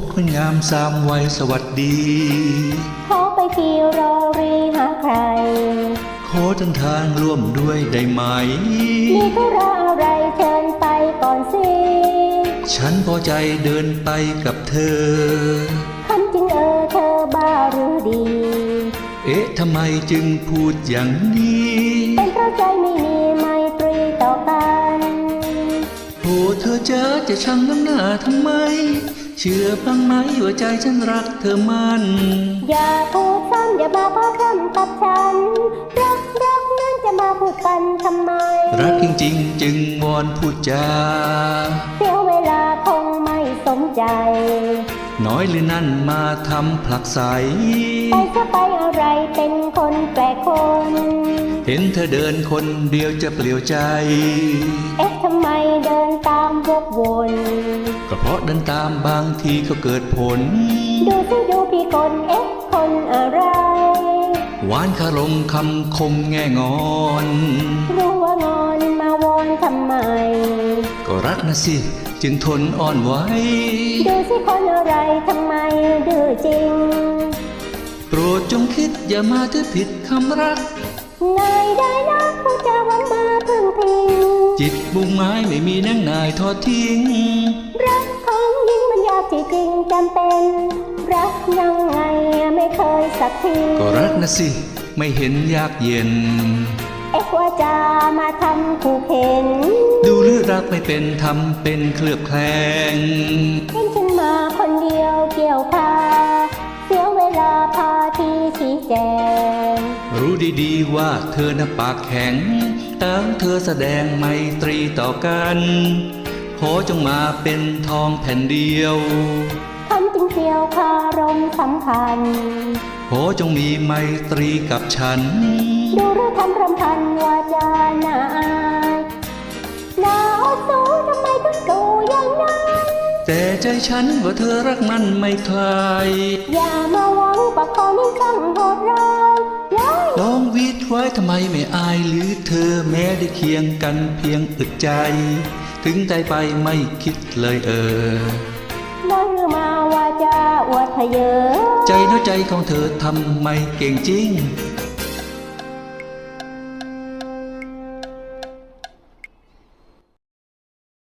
บคนงามสามวัยสวัสดี ขอไปที่โรรีหาใคร ขอเดินทางร่วมด้วยได้ไหม มีธุระอะไรเชิญไปก่อนสิ ฉันพอใจเดินไปกับเธอคำจริงเออเธอบ้าหรือดี เอ๊ะทำไมจึงพูดอย่างนี้ เป็นเพราะใจไม่มีไมตรีต่อกันโอ้เธอเจอจะช่างน้ำหน้าทำไม เชื่อบ้างไหมว่าใจฉันรักเธอมันอย่าพูดซ้ำอย่ามาพาคำกับฉัน รักรักนั้นจะมาพูดกันทำไม รักจริงๆ จึงวอนพูดจาเสียเวลาคงไม่สมใจ น้อยหรือนั่นมาทำผลักใสไปจะไปอะไรเป็นคนแปลกคน เห็นเธอเดินคนเดียวจะเปลี่ยวใจ เอ๊ะทำไมเดินตามวกวนก็เพราะเดินตามบางทีก็เกิดผล ดูสิดูพี่คนเอ๊ะคนอะไร หวานคารมคำคมแง่งอน รู้ว่างอนมาวอนทำไม ก็รักนะสิ จึงทนอ่อนไหวดูสิคนอะไรทำไมดื้อจริง โปรดจงคิดอย่ามาถือผิดคำรักนายได้นะผู้จะหวันมาพึ่งพิงจิตบุงไม้ไม่มีนังนายทอดทิ้ง ยสักทีก็รักนะสิ ไม่เห็นยากเย็น เอ๊ะว่าจะมาทำคู่เข็นดูหรือรักไม่เป็นทำเป็นเคลือบแคลงเห็นฉันมาคนเดียวเกี่ยวพาเสียเวลาพาที่ชี้แจง รู้ดีๆว่าเธอน่ะปากแข็งแต่เธอแสดงไมตรีต่อกัน ขอจงมาเป็นทองแผ่นเดียวคำ จริงเกี่ยวคารมสำคัญขอจงมีไมตรีกับฉัน ดูหรือทำรำพันว่าจะน่าอายน่าอดสูทำไมถึงดูอย่างนั้นแต่ใจฉันว่าเธอรักมันไม่คลาย อย่ามาหวังประคองนี้ช่างโหดร้ายย้ายลองวิดไว้ทำไมไม่อายหรือเธอแม้ได้เคียงกันเพียงอึดใจ ถึงใจไปไม่คิดเลยเออ ลือมาว่าจะอวดพเยอ ใจน้อยใจของเธอทำไมเก่งจริง